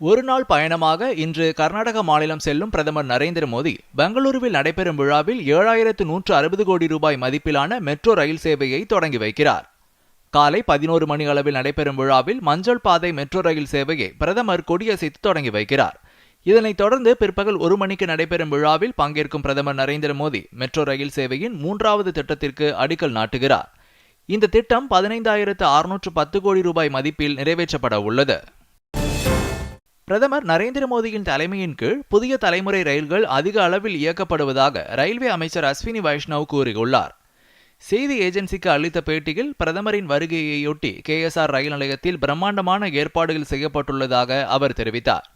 ஒருநாள் பயணமாக இன்று கர்நாடக மாநிலம் செல்லும் பிரதமர் நரேந்திர மோடி பெங்களூருவில் நடைபெறும் விழாவில் ஏழாயிரத்து நூற்று அறுபது கோடி ரூபாய் மதிப்பிலான மெட்ரோ ரயில் சேவையை தொடங்கி வைக்கிறார். காலை பதினோரு மணி அளவில் நடைபெறும் விழாவில் மஞ்சள் பாதை மெட்ரோ ரயில் சேவையை பிரதமர் கொடியசைத்து தொடங்கி வைக்கிறார். இதனைத் தொடர்ந்து பிற்பகல் ஒரு மணிக்கு நடைபெறும் விழாவில் பங்கேற்கும் பிரதமர் நரேந்திர மோடி மெட்ரோ ரயில் சேவையின் மூன்றாவது திட்டத்திற்கு அடிக்கல் நாட்டுகிறார். இந்த திட்டம் பதினைந்தாயிரத்து அறுநூற்று பத்து கோடி ரூபாய் மதிப்பில் நிறைவேற்றப்பட உள்ளது. பிரதமர் நரேந்திர மோடியின் தலைமையின் கீழ் புதிய தலைமுறை ரயில்கள் அதிக அளவில் இயக்கப்படுவதாக ரயில்வே அமைச்சர் அஸ்வினி வைஷ்ணவ் கூறியுள்ளார். செய்தி ஏஜென்சிக்கு அளித்த பேட்டியில் பிரதமரின் வருகையையொட்டி கேஎஸ்ஆர் ரயில் நிலையத்தில் பிரம்மாண்டமான ஏற்பாடுகள் செய்யப்பட்டுள்ளதாக அவர் தெரிவித்தார்.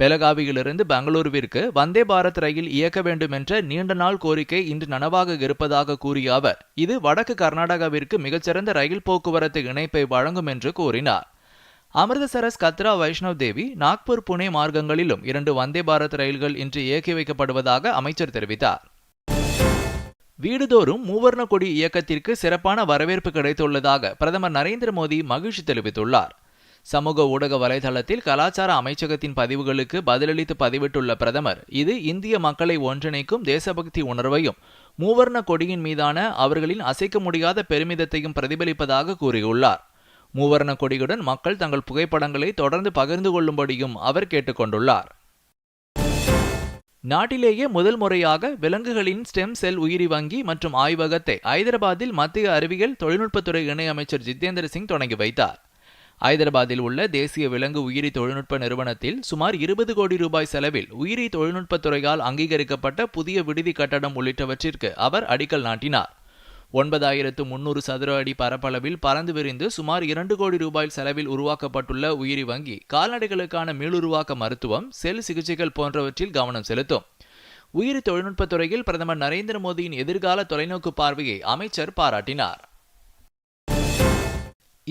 பெலகாவியிலிருந்து பெங்களூருவிற்கு வந்தே பாரத் ரயில் இயக்க வேண்டும் என்ற நீண்ட நாள் கோரிக்கை இன்று நனவாக இருப்பதாக கூறிய அவர் இது வடக்கு கர்நாடகாவிற்கு மிகச்சிறந்த ரயில் போக்குவரத்து இணைப்பை வழங்கும் என்று கூறினார். அமிர்தசரஸ் கத்ரா வைஷ்ணவ் தேவி நாக்பூர் புனே மார்க்கங்களிலும் இரண்டு வந்தே பாரத் ரயில்கள் இன்று இயக்கி வைக்கப்படுவதாக அமைச்சர் தெரிவித்தார். வீடுதோறும் மூவர்ண கொடி இயக்கத்திற்கு சிறப்பான வரவேற்பு கிடைத்துள்ளதாக பிரதமர் நரேந்திர மோடி மகிழ்ச்சி தெரிவித்துள்ளார். சமூக ஊடக வலைதளத்தில் கலாச்சார அமைச்சகத்தின் பதிவுகளுக்கு பதிலளித்து பதிவிட்டுள்ள பிரதமர் இது இந்திய மக்களை ஒன்றிணைக்கும் தேசபக்தி உணர்வையும் மூவர்ண கொடியின் மீதான அவர்களின் அசைக்க முடியாத பெருமிதத்தையும் பிரதிபலிப்பதாக கூறியுள்ளார். மூவர்ண கொடியுடன் மக்கள் தங்கள் புகைப்படங்களை தொடர்ந்து பகிர்ந்து கொள்ளும்படியும் அவர் கேட்டுக்கொண்டுள்ளார். நாட்டிலேயே முதல் முறையாக விலங்குகளின் ஸ்டெம் செல் உயிரி வங்கி மற்றும் ஆய்வகத்தை ஐதராபாத்தில் மத்திய அறிவியல் தொழில்நுட்பத்துறை இணையமைச்சர் ஜிதேந்திர சிங் தொடங்கி வைத்தார். ஐதராபாத்தில் உள்ள தேசிய விலங்கு உயிரி தொழில்நுட்ப நிறுவனத்தில் சுமார் இருபது கோடி ரூபாய் செலவில் உயிரி தொழில்நுட்பத்துறையால் அங்கீகரிக்கப்பட்ட புதிய விடுதி கட்டடம் உள்ளிட்டவற்றிற்கு அவர் அடிக்கல் நாட்டினார். ஒன்பதாயிரத்து முன்னூறு சதுர அடி பரப்பளவில் பறந்து விரிந்து சுமார் இரண்டு கோடி ரூபாய் செலவில் உருவாக்கப்பட்டுள்ள உயிரி வங்கி கால்நடைகளுக்கான மீளுருவாக்க மருத்துவம் செல் சிகிச்சைகள் போன்றவற்றில் கவனம் செலுத்தும். உயிரி தொழில்நுட்பத் துறையில் பிரதமர் நரேந்திர மோடியின் எதிர்கால தொலைநோக்கு பார்வையை அமைச்சர் பாராட்டினார்.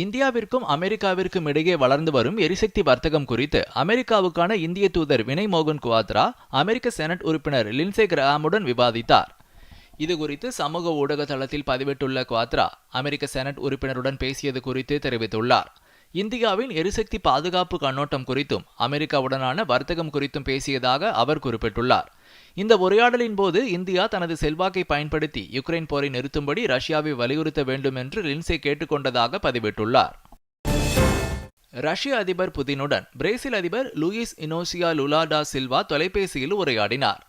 இந்தியாவிற்கும் அமெரிக்காவிற்கும் இடையே வளர்ந்து வரும் எரிசக்தி வர்த்தகம் குறித்து அமெரிக்காவுக்கான இந்திய தூதர் வினய் மோகன் குவாத்ரா அமெரிக்க செனட் உறுப்பினர் லின்சே கிரஹாமுடன் விவாதித்தார். இது குறித்து சமூக ஊடக தளத்தில் பதிவிட்டுள்ள குவாத்ரா அமெரிக்க செனட் உறுப்பினருடன் பேசியது குறித்து தெரிவித்துள்ளார். இந்தியாவின் எரிசக்தி பாதுகாப்பு கண்ணோட்டம் குறித்தும் அமெரிக்காவுடனான வர்த்தகம் குறித்தும் பேசியதாக அவர் குறிப்பிட்டுள்ளார். இந்த உரையாடலின் போது இந்தியா தனது செல்வாக்கை பயன்படுத்தி யுக்ரைன் போரை நிறுத்தும்படி ரஷ்யாவை வலியுறுத்த வேண்டும் என்று லின்சே கேட்டுக்கொண்டதாக பதிவிட்டுள்ளார். ரஷ்ய அதிபர் புதினுடன் பிரேசில் அதிபர் Luiz Inacio Lula da Silva தொலைபேசியில் உரையாடினார்.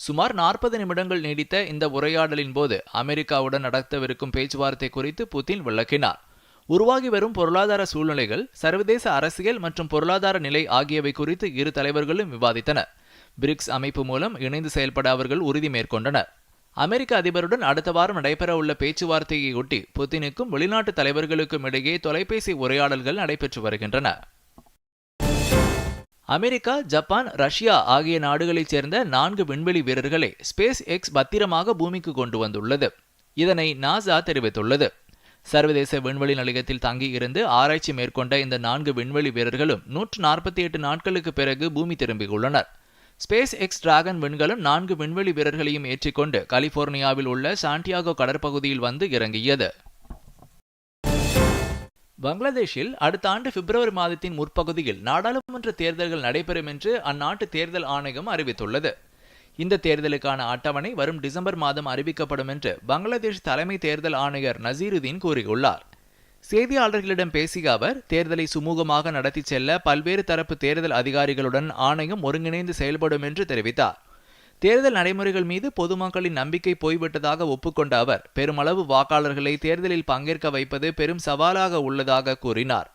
சுமார் நாற்பது நிமிடங்கள் நீடித்த இந்த உரையாடலின் போது அமெரிக்காவுடன் நடத்தவிருக்கும் பேச்சுவார்த்தை குறித்து புதின் விளக்கினார். உருவாகி வரும் பொருளாதார சூழ்நிலைகள் சர்வதேச அரசியல் மற்றும் பொருளாதார நிலை ஆகியவை குறித்து இரு தலைவர்களும் விவாதித்தனர். பிரிக்ஸ் அமைப்பு மூலம் இணைந்து செயல்பட அவர்கள் உறுதி மேற்கொண்டனர். அமெரிக்க அதிபருடன் அடுத்த வாரம் நடைபெறவுள்ள பேச்சுவார்த்தையொட்டி புத்தினுக்கும் வெளிநாட்டு தலைவர்களுக்கும் இடையே தொலைபேசி உரையாடல்கள் நடைபெற்று வருகின்றன. அமெரிக்கா ஜப்பான் ரஷ்யா ஆகிய நாடுகளைச் சேர்ந்த நான்கு விண்வெளி வீரர்களை ஸ்பேஸ் எக்ஸ் பத்திரமாக பூமிக்கு கொண்டு வந்துள்ளது. இதனை நாசா தெரிவித்துள்ளது. சர்வதேச விண்வெளி நிலையத்தில் தங்கியிருந்து ஆராய்ச்சி மேற்கொண்ட இந்த நான்கு விண்வெளி வீரர்களும் நூற்று நாற்பத்தி எட்டு நாட்களுக்கு பிறகு பூமி திரும்பியுள்ளனர். ஸ்பேஸ் எக்ஸ் டிராகன் விண்கலம் நான்கு விண்வெளி வீரர்களையும் ஏற்றிக்கொண்டு கலிபோர்னியாவில் உள்ள சாண்டியாகோ கடற்பகுதியில் வந்து இறங்கியது. பங்களாதேஷில் அடுத்த ஆண்டு பிப்ரவரி மாதத்தின் முற்பகுதியில் நாடாளுமன்ற தேர்தல்கள் நடைபெறும் என்று அந்நாட்டு தேர்தல் ஆணையம் அறிவித்துள்ளது. இந்த தேர்தலுக்கான அட்டவணை வரும் டிசம்பர் மாதம் அறிவிக்கப்படும் என்று பங்களாதேஷ் தலைமை தேர்தல் ஆணையர் நசீருதீன் கூறியுள்ளார். செய்தியாளர்களிடம் பேசிய அவர் தேர்தலை சுமூகமாக நடத்தி செல்ல பல்வேறு தரப்பு தேர்தல் அதிகாரிகளுடன் ஆணையம் ஒருங்கிணைந்து செயல்படும் என்று தெரிவித்தார். தேர்தல் நடைமுறைகள் மீது பொதுமக்களின் நம்பிக்கை போய்விட்டதாக ஒப்புக்கொண்ட அவர் பெருமளவு வாக்காளர்களை தேர்தலில் பங்கேற்க வைப்பது பெரும் சவாலாக உள்ளதாக கூறினார்.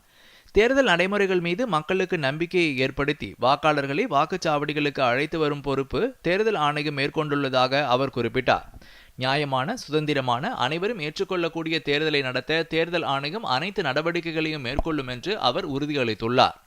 தேர்தல் நடைமுறைகள் மீது மக்களுக்கு நம்பிக்கையை ஏற்படுத்தி வாக்காளர்களை வாக்குச்சாவடிகளுக்கு அழைத்து வரும் பொறுப்பு தேர்தல் ஆணையம் மேற்கொண்டுள்ளதாக அவர் குறிப்பிட்டார். நியாயமான சுதந்திரமான அனைவரும் ஏற்றுக்கொள்ளக்கூடிய தேர்தலை நடத்த தேர்தல் ஆணையம் அனைத்து நடவடிக்கைகளையும் மேற்கொள்ளும் என்று அவர் உறுதியளித்துள்ளார்.